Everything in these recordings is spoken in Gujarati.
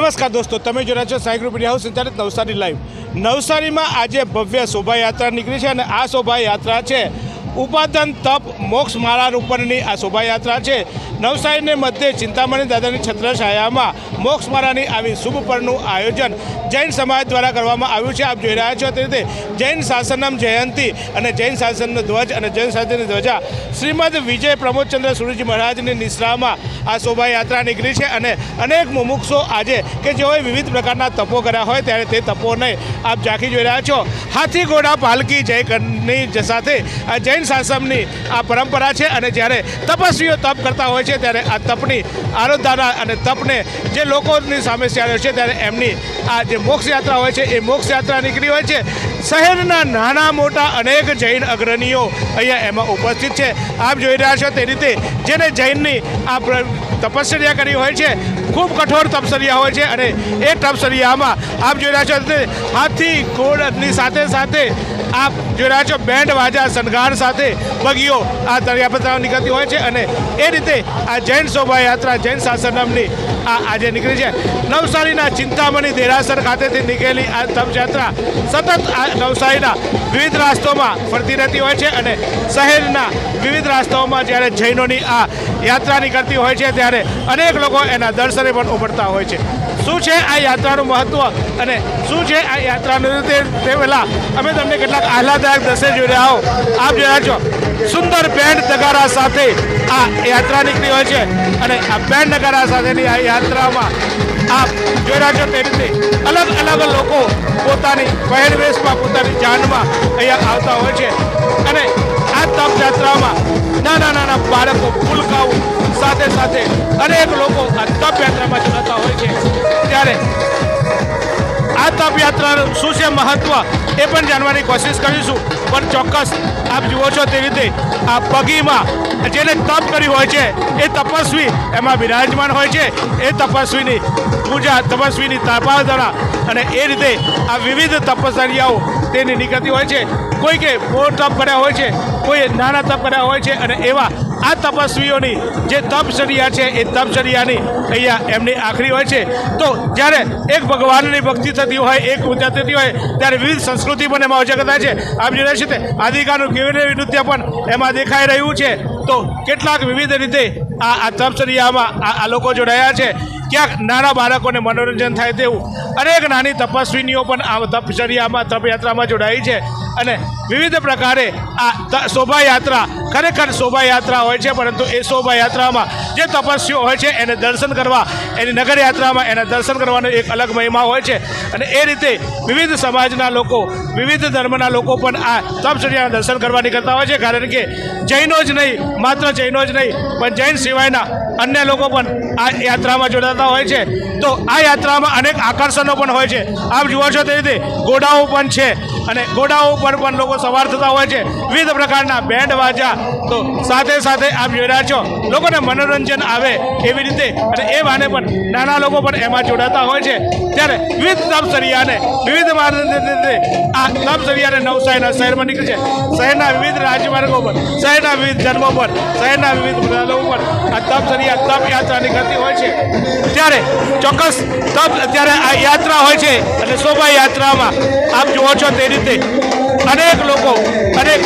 નમસ્કાર દોસ્તો, તમે જોઈ છો સાઈ ગ્રુપ હાઉસ સંચાલિત નવસારી લાઈવ. નવસારીમાં આજે ભવ્ય શોભાયાત્રા નીકળી છે અને આ શોભાયાત્રા છે ઉપાદન તપ મોક્ષ માળા ઉપરની આ શોભાયાત્રા છે. નવસારીને મધ્યે ચિંતામણી દાદાની છત્રછાયામાં મોક્ષ માળાની આવી શુભ પરનું આયોજન જૈન સમાજ દ્વારા કરવામાં આવ્યું છે. આપ જોઈ રહ્યા છો તે રીતે જૈન શાસનમ જયંતિ અને જૈન શાસનનો ધ્વજ અને જૈન શાસનની ધ્વજા શ્રીમદ વિજય પ્રમોદચંદ્ર સુરજી મહારાજની નિશ્રામાં આ શોભાયાત્રા નીકળી છે અને અનેક મુમુક્ષો આજે કે જેઓએ વિવિધ પ્રકારના તપો કર્યા હોય ત્યારે તે તપોને આપ ઝાંખી જોઈ રહ્યા છો. હાથી ઘોડા પાલકી જય કરની સાથે આ જૈન શાસનની આ પરંપરા છે અને જ્યારે તપસ્વીઓ તપ કરતા હોય છે ત્યારે આ તપની આરાધના અને તપને જે લોકોની સામે ચાલ્યો છે ત્યારે એમની આ જે મોક્ષયાત્રા હોય છે એ મોક્ષયાત્રા નીકળી હોય છે. શહેરના નાના મોટા અનેક જૈન અગ્રણીઓ અહીંયા એમાં ઉપસ્થિત છે. આપ જોઈ રહ્યા છો તે રીતે જેને જૈનની આ તપશ્ચર્યા કરી હોય છે, ખૂબ કઠોર તપશ્ચર્યા હોય છે અને એ તપશ્ચર્યામાં આપ જોઈ રહ્યા છો હાથી, ઘોડની સાથે સાથે આપ જોઈ રહ્યા છો બેન્ડ વાજા શણગાર સાથે બગીઓ આ દરિયાપત્રા નીકળતી હોય છે અને એ રીતે આ જૈન શોભાયાત્રા, જૈન શાસનમની આ આજે નીકળી છે. નવસારીના ચિંતામણી દેરાસર ખાતેથી નીકળેલી આ તપયાત્રા સતત આ નવસારીના વિવિધ રાસ્તોમાં ફરતી રહેતી હોય છે અને શહેરના વિવિધ રાસ્તાઓમાં જ્યારે જૈનોની આ યાત્રા નીકળતી હોય છે, ત્યારે અનેક લોકો એના દર્શને પણ ઉમટતા હોય છે. શું છે આ યાત્રાનું મહત્વ અને શું છે આ યાત્રાનું તે પહેલાં અમે તમને કેટલાક આહલાદાયક દ્રશ્ય જોઈ રહ્યા હો આપ રહ્યા છો, સુંદર બેન્ડ નગારા સાથે આ યાત્રા નીકળી હોય છે અને આ બેન્ડ નગારા સાથેની આ યાત્રામાં આપ જોઈ રહ્યા છો તે રીતે અલગ અલગ લોકો પોતાની પહેરવેશમાં, પોતાની જાનમાં અહીંયા આવતા હોય છે. અને આ તપ યાત્રામાં નાના નાના બાળકો ફૂલકાઓ સાથે સાથે અનેક લોકો આ તપ યાત્રામાં જોડાતા હોય છે. ત્યારે આ તપ યાત્રાનું શું છે મહત્વ એ પણ જાણવાની કોશિશ કરીશું. પણ ચોક્કસ આપ જુઓ છો તે રીતે આ પગીમાં જેને તપ કર્યું હોય છે, એ તપસ્વી એમાં બિરાજમાન હોય છે. એ તપસ્વીની પૂજા, તપસ્વીની તપાસણા અને એ રીતે આ વિવિધ તપસર્યાઓ તેની નીકળતી હોય છે. કોઈ કે બહુ તપ કર્યા હોય છે, કોઈ નાના તપ કર્યા હોય છે અને એવા આ તપસ્વીઓની જે તપચર્યા છે, એ તપચર્યાની અહીંયા એમની આખરી હોય છે. તો જ્યારે એક ભગવાનની ભક્તિ થતી હોય, એક પૂજા થતી હોય, ત્યારે વિવિધ સંસ્કૃતિ પણ એમાં ઉજાગર થાય છે. આપ જોઈ રહ્યા છે તે આદિકાળનું કેવી રીતે નૃત્ય પણ એમાં દેખાઈ રહ્યું છે. તો કેટલાક વિવિધ રીતે આ આ તપચર્યામાં આ લોકો જોડાયા છે. ક્યાંક નાના બાળકોને મનોરંજન થાય તેવું અનેક નાની તપસ્વીનીઓ પણ આ તપચર્યામાં તપયાત્રામાં જોડાઈ છે અને વિવિધ પ્રકારે આ શોભાયાત્રા ખરેખર શોભાયાત્રા હોય છે, પરંતુ એ શોભાયાત્રામાં જે તપસ્વીઓ હોય છે, એને દર્શન કરવા, એની નગરયાત્રામાં એના દર્શન કરવાનો એક અલગ મહિમા હોય છે અને એ રીતે વિવિધ સમાજના લોકો, વિવિધ ધર્મના લોકો પણ આ તપચર્યાના દર્શન કરવા નીકળતા હોય છે, કારણ કે જૈનો જ નહીં, માત્ર જૈનો જ નહીં, પણ જૈન સિવાયના અન્ય લોકો પણ આ યાત્રામાં જોડાતા હોય છે. તો આ યાત્રામાં અનેક આકર્ષણો પણ હોય છે. આપ જુઓ છો તે રીતે ગોડાઓ પણ છે અને ગોડાઓ પર પણ લોકો સવાર થતા હોય છે. વિવિધ પ્રકારના બેન્ડ વાજા તો સાથે સાથે આપ જોઈ રહ્યા છો. લોકોને મનોરંજન આવે એવી રીતે અને એ બહાને પણ નાના લોકો પણ એમાં જોડાતા હોય છે. ત્યારે વિવિધ તપસરિયાને વિવિધ માર્ગે આ તપસરિયાને નવસારીના શહેરમાં નીકળે છે. શહેરના વિવિધ રાજમાર્ગો પર, શહેરના વિવિધ ધર્મો પર, શહેરના વિવિધ પ્રદેશો પર આ તપસરિયા તપ યાત્રા નીકળતી હોય છે. ત્યારે ચોક્કસ તપ અત્યારે આ યાત્રા હોય છે અને શોભા યાત્રામાં આપ જુઓ છો તે રીતે અનેક લોકો, અનેક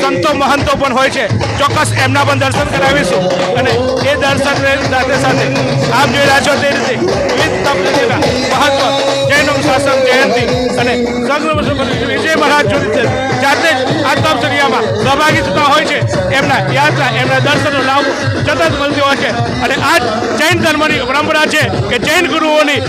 સંતો, મહંતો પણ હોય છે. ચોક્કસ એમના પણ દર્શન કરાવીશું અને એ દર્શન સાથે સાથે આપ જોઈ રહ્યા છો તે રીતે વિવિધ તપના મહત્વ જૈનો શાસન જયંતિ અને વિજય મહારાજ જોડી જાતે જ આ તપચર્યામાં સહભાગી થતા હોય છે. એમના યાત્રા, એમના દર્શનનો લાભ સતત મળતી હોય છે અને આ જૈન ધર્મની પરંપરા છે કે જૈન ગુરુઓની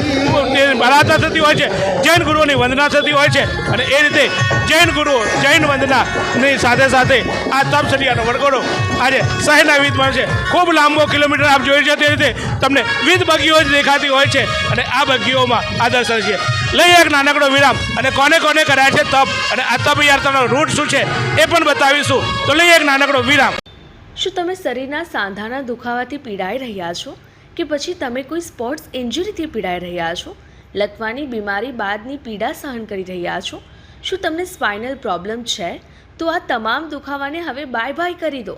આરાધના થતી હોય છે, જૈન ગુરુઓની વંદના થતી હોય છે. અને એ રીતે જૈન ગુરુઓ, જૈન વંદનાની સાથે સાથે આ તપસરિયાનો વરઘોડો આજે શહેરના વિવિધ છે. ખૂબ લાંબો કિલોમીટર આપ જોઈ છે તે રીતે તમને વિવિધ બગીઓ જ દેખાતી હોય છે. અને આ બગીઓમાં આ દર્શન છે. લઈ એક નાનકડો વિરામ. અને કોને કોને કર્યા છે તપ? અને આ તપ યાત્રાનો રૂટ શું છે એ પણ બતાવીશું. તો લઈ એક નાનકડો વિરામ. શું તમે શરીરના સાંધાના દુખાવાથી પીડાઈ રહ્યા છો? કે પછી તમે કોઈ સ્પોર્ટ્સ ઇન્જરીથી પીડાઈ રહ્યા છો? લકવાની બીમારી બાદની પીડા સહન કરી રહ્યા છો? શું તમને સ્પાઇનલ પ્રોબ્લેમ છે? તો આ તમામ દુખાવાને હવે બાય બાય કરી દો.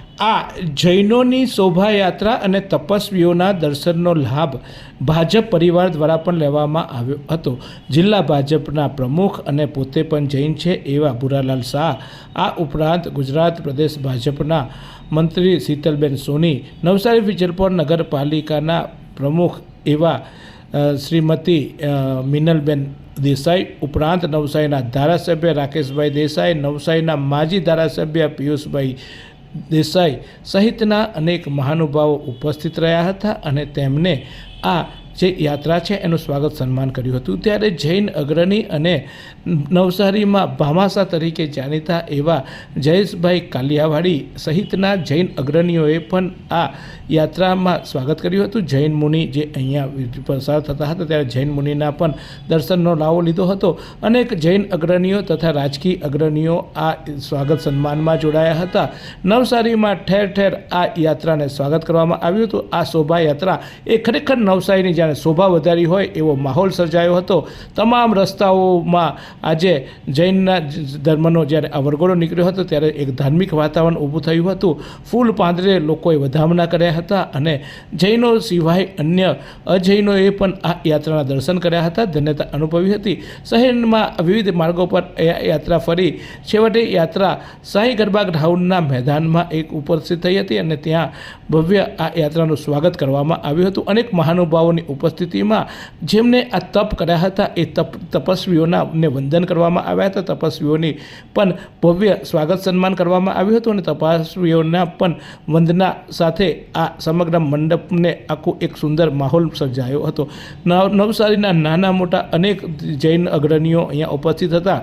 આ જૈનોની શોભાયાત્રા અને તપસ્વીઓના દર્શનનો લાભ ભાજપ પરિવાર દ્વારા પણ લેવામાં આવ્યો હતો. જિલ્લા ભાજપના પ્રમુખ અને પોતે પણ જૈન છે એવા ભુરાલાલ શાહ. આ ઉપરાંત ગુજરાત પ્રદેશ ભાજપના મંત્રી શીતલબેન સોની, નવસારી વિજલપોર નગરપાલિકાના પ્રમુખ એવા શ્રીમતી મિનલબેન દેસાઈ, ઉપરાંત નવસારીના ધારાસભ્ય રાકેશભાઈ દેસાઈ, નવસારીના માજી ધારાસભ્ય પિયુષભાઈ દેસાઈ સહિતના અનેક મહાનુભાવો ઉપસ્થિત રહ્યા હતા અને તેમને આ જે યાત્રા છે, એનું સ્વાગત સન્માન કર્યું હતું. ત્યારે જૈન અગ્રણી અને નવસારીમાં ભામાસા તરીકે જાણીતા એવા જયેશભાઈ કાલિયાવાડી સહિતના જૈન અગ્રણીઓએ પણ આ યાત્રામાં સ્વાગત કર્યું હતું. જૈન મુનિ જે અહીંયા પસાર થતા હતા, ત્યારે જૈન મુનિના પણ દર્શનનો લાવો લીધો હતો. અનેક જૈન અગ્રણીઓ તથા રાજકીય અગ્રણીઓ આ સ્વાગત સન્માનમાં જોડાયા હતા. નવસારીમાં ઠેર ઠેર આ યાત્રાને સ્વાગત કરવામાં આવ્યું હતું. આ શોભાયાત્રા એ ખરેખર નવસારીની જાણે શોભા વધારી હોય એવો માહોલ સર્જાયો હતો. તમામ રસ્તાઓમાં આજે જૈનના ધર્મનો જ્યારે આ વરઘોડો નીકળ્યો હતો ત્યારે એક ધાર્મિક વાતાવરણ ઊભું થયું હતું. ફૂલ પાંદરે લોકોએ વધામણા કર્યા હતા અને જૈનો સિવાય અન્ય અજૈનોએ પણ આ યાત્રાના દર્શન કર્યા હતા. ધન્યતા અનુભવી હતી. શહેરમાં વિવિધ માર્ગો પર યાત્રા ફરી. છેવટે યાત્રા સાંઈ ગરબા ગ્રાઉન્ડના મેદાનમાં એક ઉપસ્થિત થઈ હતી અને ત્યાં ભવ્ય આ યાત્રાનું સ્વાગત કરવામાં આવ્યું હતું. અનેક મહાનુભાવોની ઉપસ્થિતિમાં જેમને આ તપ કર્યા હતા, એ તપ તપસ્વીઓના ને વંદન કરવામાં આવ્યા હતા. તપસ્વીઓની પણ ભવ્ય સ્વાગત સન્માન કરવામાં આવ્યું હતું અને તપસ્વીઓના પણ વંદના સાથે આ સમગ્ર મંડપને આખું એક સુંદર માહોલ સર્જાયો હતો. નવ નવસારીના નાના મોટા અનેક જૈન અગ્રણીઓ અહીંયા ઉપસ્થિત હતા.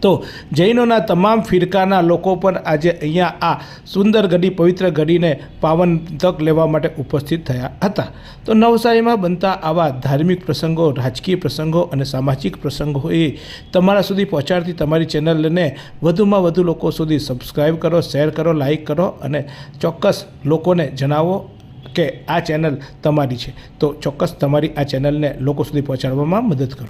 તો જૈનોના તમામ ફિરકાના લોકો પણ આજે અહીંયા આ સુંદર ઘડી, પવિત્ર ઘડીને પાવન તક લેવા માટે ઉપસ્થિત થયા હતા. તો નવસારીમાં બનતા આવા ધાર્મિક પ્રસંગો, રાજકીય પ્રસંગો અને સામાજિક પ્રસંગો એ તમારા સુધી પહોંચાડતી તમારી ચેનલને વધુમાં વધુ લોકો સુધી સબસ્ક્રાઈબ કરો, શેર કરો, લાઇક કરો અને ચોક્કસ લોકોને જણાવો કે આ ચેનલ તમારી છે. તો ચોક્કસ તમારી આ ચેનલને લોકો સુધી પહોંચાડવામાં મદદ કરો.